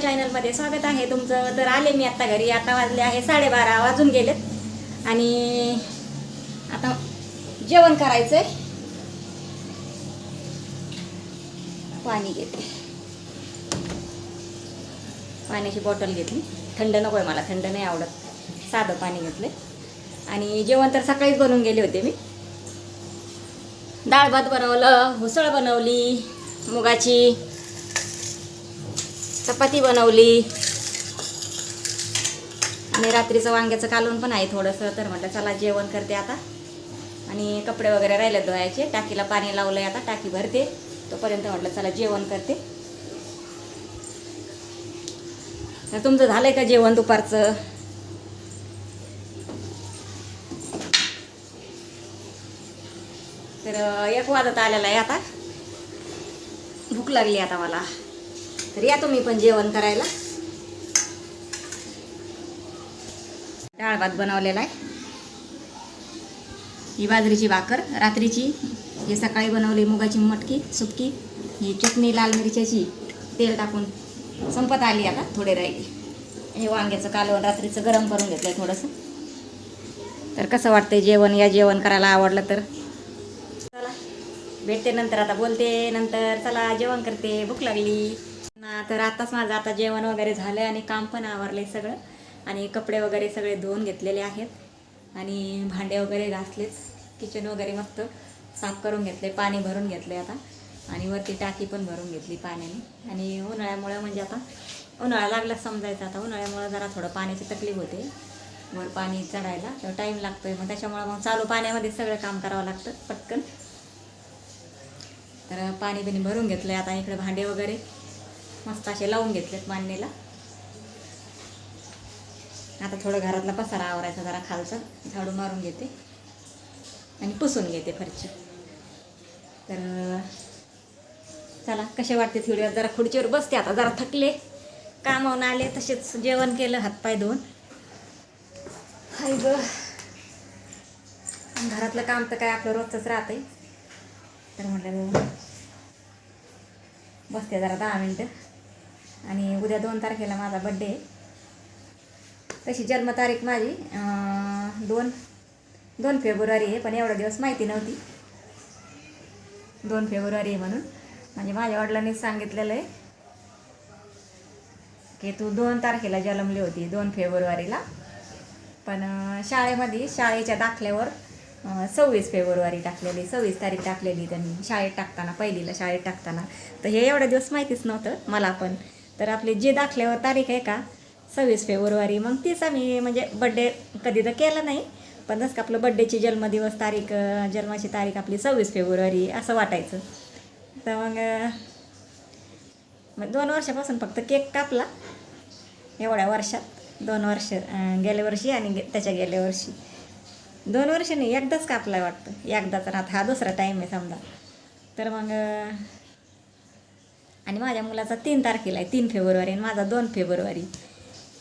माझ्या चॅनलमध्ये स्वागत आहे. तुमचं तर आले मी आता घरी. आता वाजले आहे साडेबारा वाजून गेलेत. आणि आता जेवण करायचं आहे पाणी घेते. पाण्याची बॉटल घेतली. थंड नको आहे मला थंड नाही आवडत. साधं पाणी घेतलं आणि जेवण तर सकाळीच बनवून गेले होते मी. डाळ भात बनवलं उसळ बनवली मुगाची चपाती बनवली. आणि रात्रीचं वांग्याचं कालवण पण आहे थोडंसं तर म्हटलं चला जेवण करते आता. आणि कपडे वगैरे राहिले धुवायचे. टाकीला पाणी लावलंय आता टाकी भरते. तोपर्यंत म्हटलं चला जेवण करते. तुमचं तुमचं झालंय का जेवण दुपारचं? तर एक वाजत आलेला आहे आता. भूक लागली आता मला. तर या तुम्ही पण जेवण करायला. डाळ भात बनवलेला आहे. ही बाजरीची भाकर रात्रीची. ही सकाळी बनवली मुगाची मटकी सुटकी ही चटणी लाल मिरच्याची. तेल टाकून संपत आली आता थोडे राहिली. हे वांग्याचं कालवण रात्रीचं गरम करून घेतलं थोडंसं. तर कसं वाटतंय जेवण? या जेवण करायला आवडलं तर? चला भेटते नंतर. आता बोलते नंतर. चला जेवण करते. भूक लागली. तर आताच माझं आता जेवण वगैरे झालं आहे आणि काम पण आवरले सगळं. आणि कपडे वगैरे सगळे धुवून घेतलेले आहेत. आणि भांडे वगैरे घासलेच किचन वगैरे मस्त साफ करून घेतले पाणी भरून घेतले आता. आणि वरती टाकी पण भरून घेतली पाण्याने. आणि उन्हाळ्यामुळे म्हणजे आता उन्हाळा लागला समजायचं आता. उन्हाळ्यामुळे जरा थोडं पाण्याची तकलीफ होते. वर पाणी चढायला तर टाईम लागतोय. मग त्याच्यामुळं मग चालू पाण्यामध्ये सगळं काम करावं लागतं पटकन. तर पाणी बिणी भरून घेतलं आता. इकडे भांडे वगैरे मस्त असे लावून घेतलेत मांडणीला. आता थोडं घरातला पसारा आवरायचा जरा खालचं झाडू मारून घेते. आणि पुसून घेते फरची. तर चला कसे वाटते व्हिडिओ जरा खुर्चीवर बसते आता जरा थकले. कामावून आले तसेच जेवण केलं हातपाय धुवून. हाय ग. घरातलं काम तर काय आपलं रोजचंच राहतंय. तर म्हटलं बसते जरा दहा मिनटं. आणि उद्या दोन तारखेला माझा बड्डे आहे तशी जन्मतारीख माझी दोन दोन फेब्रुवारी आहे पण एवढा दिवस माहिती नव्हती. दोन फेब्रुवारी आहे म्हणून. म्हणजे माझ्या वडिलांनीच सांगितलेलं आहे की तू दोन तारखेला जन्मली होती दोन फेब्रुवारीला. पण शाळेमध्ये शाळेच्या दाखल्यावर सव्वीस फेब्रुवारी टाकलेली सव्वीस तारीख टाकलेली त्यांनी. शाळेत टाकताना पहिलीला शाळेत टाकताना. तर हे एवढ्या दिवस माहितीच नव्हतं मला पण. तर आपली जी दाखल्यावर तारीख आहे का सव्वीस फेब्रुवारी मग तीच आम्ही म्हणजे बड्डे कधी तर केला नाही पण जसं का आपलं बड्डेची जन्मदिवस तारीख जन्माची तारीख आपली सव्वीस फेब्रुवारी असं वाटायचं. तर मग मग दोन वर्षापासून फक्त केक कापला एवढ्या वर्षात दोन वर्ष गेल्या वर्षी आणि गे- त्याच्या गेल्या वर्षी. दोन वर्ष नाही एकदाच कापला वाटतं एकदाच राहत आता हा दुसरा टाईम आहे समजा. तर मग आणि माझ्या मुलाचा तीन तारखेला आहे तीन फेब्रुवारी आणि माझा दोन फेब्रुवारी.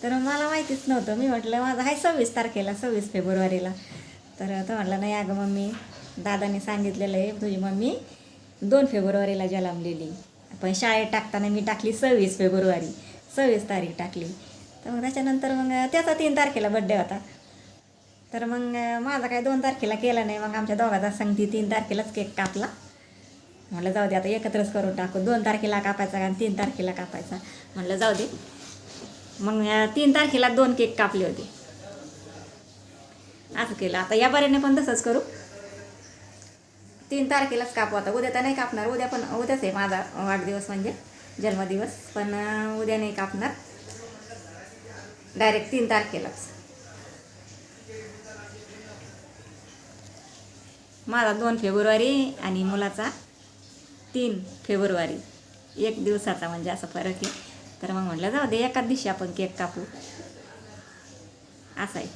तर मला माहितीच नव्हतं मी म्हटलं माझा आहे सव्वीस तारखेला सव्वीस फेब्रुवारीला. तर तो म्हटलं नाही अगं मम्मी दादाने सांगितलेलं आहे तुझी मम्मी दोन फेब्रुवारीला जलमलेली पण शाळेत टाकताना मी टाकली सव्वीस फेब्रुवारी सव्वीस तारीख टाकली. तर मग त्याच्यानंतर मग त्याचा तीन तारखेला बड्डे होता. तर मग माझा काय दोन तारखेला केला नाही मग आमच्या दोघाचा सांगती तीन तारखेलाच केक कापला. म्हटलं जाऊ दे आता एकत्रच करून टाकू. दोन तारखेला कापायचा आणि तीन तारखेला कापायचा. म्हटलं जाऊ दे. मग तीन तारखेला दोन केक कापले होते. असं केलं. आता या बारीने पण तसंच करू. तीन तारखेलाच कापू. आता उद्या तर नाही कापणार. उद्या पण उद्याच आहे माझा वाढदिवस म्हणजे जन्मदिवस. पण उद्या नाही कापणार. डायरेक्ट तीन तारखेलाच. माझा दोन फेब्रुवारी आणि मुलाचा तीन फेब्रुवारी. एक दिवसाचा म्हणजे असा फरक आहे. तर मग म्हटलं जाऊ दे एकाच दिवशी आपण केक कापू. असं आहे.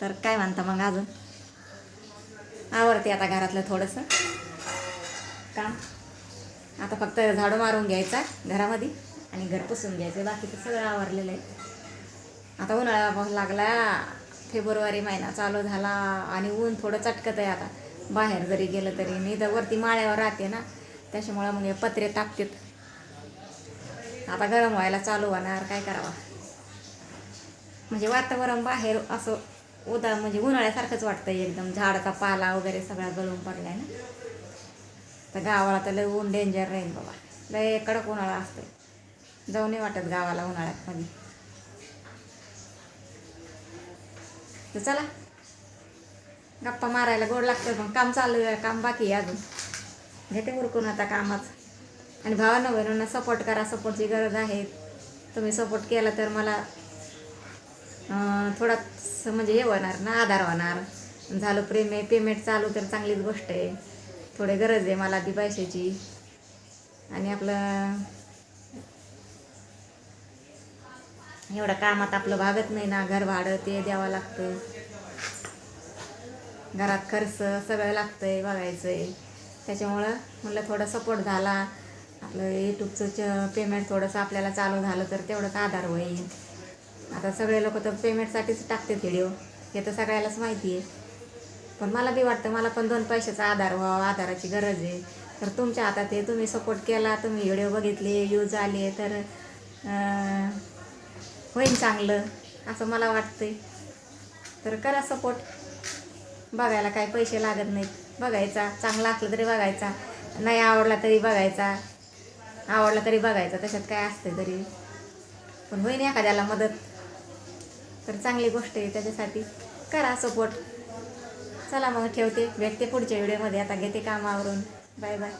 तर काय म्हणता मग अजून? आवडते आता घरातलं थोडंसं. काम. आता फक्त झाडू मारून घ्यायचा घरामध्ये आणि घर पुसून घ्यायचं. बाकीचं सगळं आवरलेलं आहे. आता उन्हाळा लागला. फेब्रुवारी महिना चालू झाला आणि ऊन थोडं चटकत आहे आता. बाहेर जरी गेलं तरी. मी तर वरती माळ्यावर राहते ना. त्याच्यामुळं मग हे पत्रे टाकतात. आता गरम व्हायला चालू होणार. काय करावं? म्हणजे वातावरण बाहेर असं उदा म्हणजे उन्हाळ्यासारखंच वाटतंय एकदम. झाडाचा पाला वगैरे सगळा गळून पडलाय ना. तर गावाला तर लय ऊन डेंजर राहील बाबा. लय कडक उन्हाळा असतोय. जाऊ नाही वाटत गावाला उन्हाळ्यात कधी. तर चला. गप्पा मारायला गोड लागतं पण काम चालू आहे काम बाकी आहे अजून. घेते उरकून आता कामाच. आणि भावांना बहिणींना सपोर्ट करा सपोर्टची गरज आहे. तुम्ही सपोर्ट केला तर मला थोडा म्हणजे हे होणार ना आधार होणार. झालं प्रेम आहे पेमेंट चालू तर चांगलीच गोष्ट आहे. थोडी गरज आहे मला ती पैशाची. आणि आपलं एवढं कामात आपलं भागत नाही ना घर भाडं ते द्यावं लागतं. घरात खर्च सगळं लागतंय बघायचं आहे त्याच्यामुळं म्हटलं थोडा सपोर्ट झाला. आपलं यूट्यूबचं च पेमेंट थोडंसं आपल्याला चालू झालं तर तेवढंच आधार होईल. आता सगळे लोक तर पेमेंटसाठीच टाकतात व्हिडिओ हे तर सगळ्यालाच माहिती आहे. पण मला बी वाटतं मला पण दोन पैशाचा आधार व्हावा आधाराची गरज आहे. तर तुमच्या हातात आहे तुम्ही सपोर्ट केला तुम्ही व्हिडिओ बघितले यूज आले तर होईल होईन चांगलं असं मला वाटतंय. तर करा सपोर्ट बघायला काय पैसे लागत नाहीत. बघायचा चांगला असलं तरी बघायचा. नाही आवडला तरी बघायचा. आवडला तरी बघायचा त्याच्यात काय असतं तरी. पण होईन एखाद्याला मदत. तर चांगली गोष्ट आहे त्याच्यासाठी. करा सपोर्ट चला मग ठेवते. भेटते पुढच्या व्हिडिओमध्ये आता घेते कामावरून. Bye bye